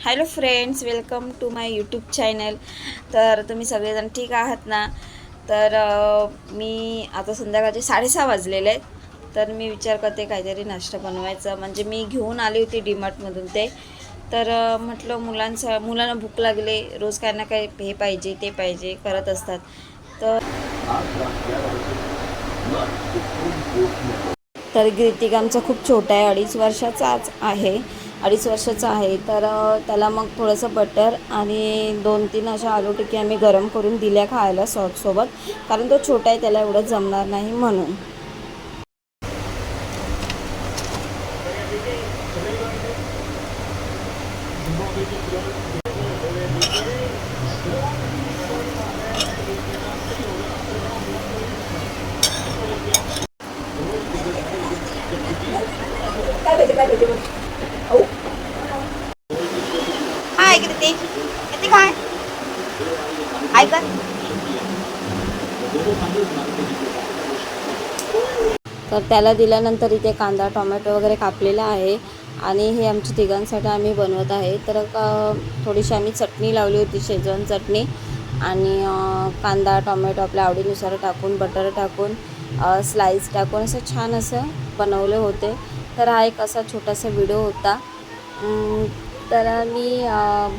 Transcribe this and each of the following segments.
Hello friends welcome to my YouTube channel. तर तुम्ही सगळेजण ठीक आहात ना? तर मी आता संध्याकाळचे साडेसहा वाजलेले आहेत. तर मी विचार करते काहीतरी नाश्ता बनवायचा. म्हणजे मी घेऊन आली होती डीमार्टमधून ते. तर म्हटलं मुलांचं मुलांना भूक लागले. रोज काही ना काही हे पाहिजे ते पाहिजे करत असतात. तर तर गिरतिक आमचा खूप छोटा आहे अडीच वर्षाचाच आहे. अडीच वर्षाचा आहे. तर त्याला मग थोडंसं बटर आणि दोन तीन अशा आलू टिकी आम्ही गरम करून दिल्या खायला सॉससोबत कारण तो छोटा आहे त्याला एवढं जमणार नाही म्हणून. हाय कृतिक कृतिक हाय हाय तर त्याला दिल्यानंतर इथे कांदा टोमॅटो वगैरे कापलेला आहे आणि हे आमच्या तिघांसाठी आम्ही बनवत आहे. तर थोडीशी आम्ही चटणी लावली होती शेजवान चटणी आणि कांदा टोमॅटो आपल्या आवडीनुसार टाकून बटर टाकून स्लाईस टाकून असं छान असं बनवले होते. तर हा एक असा छोटासा व्हिडिओ होता. तर मी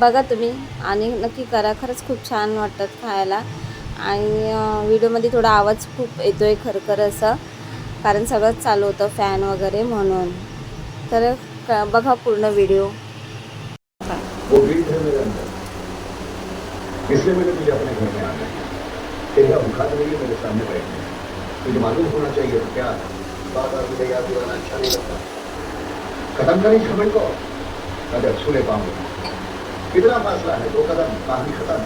बघा तुम्ही आणि नक्की करा. खरंच खूप छान वाटतात खायला. आणि व्हिडिओमध्ये थोडा आवाज खूप येतो आहे खरखर असं. कारण सगळंच चालू होतं फॅन वगैरे म्हणून. तर बघा पूर्ण व्हिडिओ इसलिए मैंने तुझे अपने घर में आना है। मेरे सामने तुझे मालूम होना चाहिए क्या मुझे अच्छा नहीं लगता। खत्म करें इस को। अगर ले पाऊँगा कितना फासला है दो कदम कहानी खत्म।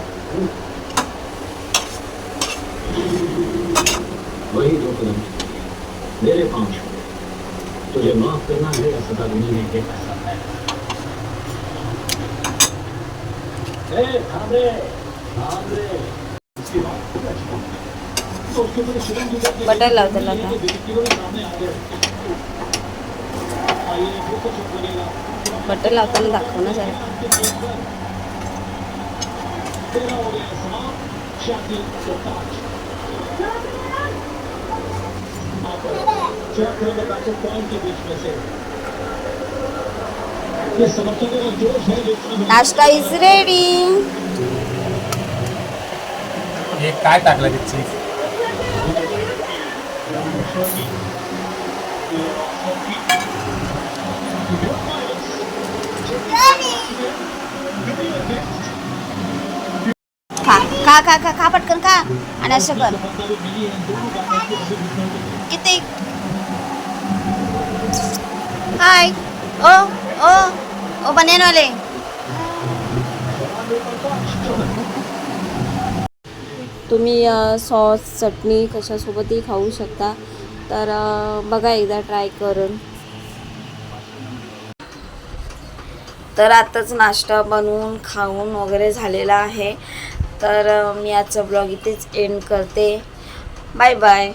वही दो कदम। मेरे पाँव छोड़े तुझे माफ़ करना है या सदा दुनिया के पैसा है। ए, थाम रे, थाम बात को क्या बटर लाव त्याला आता. बटर लावताना दाखव ना जरा. नाश्ता इज रेडी हे काय टाकलं ते चीज खा खा खा खा खा पटकन खा. आणि असं कर. किती हाय. ओ ओ ओ बनेनवाले. तुम्ही सॉस चटणी कशासोबतही खाऊ शकता. तर बघा एकदा ट्राय करून. तर आताच नाश्ता बनवून खाऊन वगैरे झालेला आहे. तर मी आजचा ब्लॉग इथेच एंड करते. Bye bye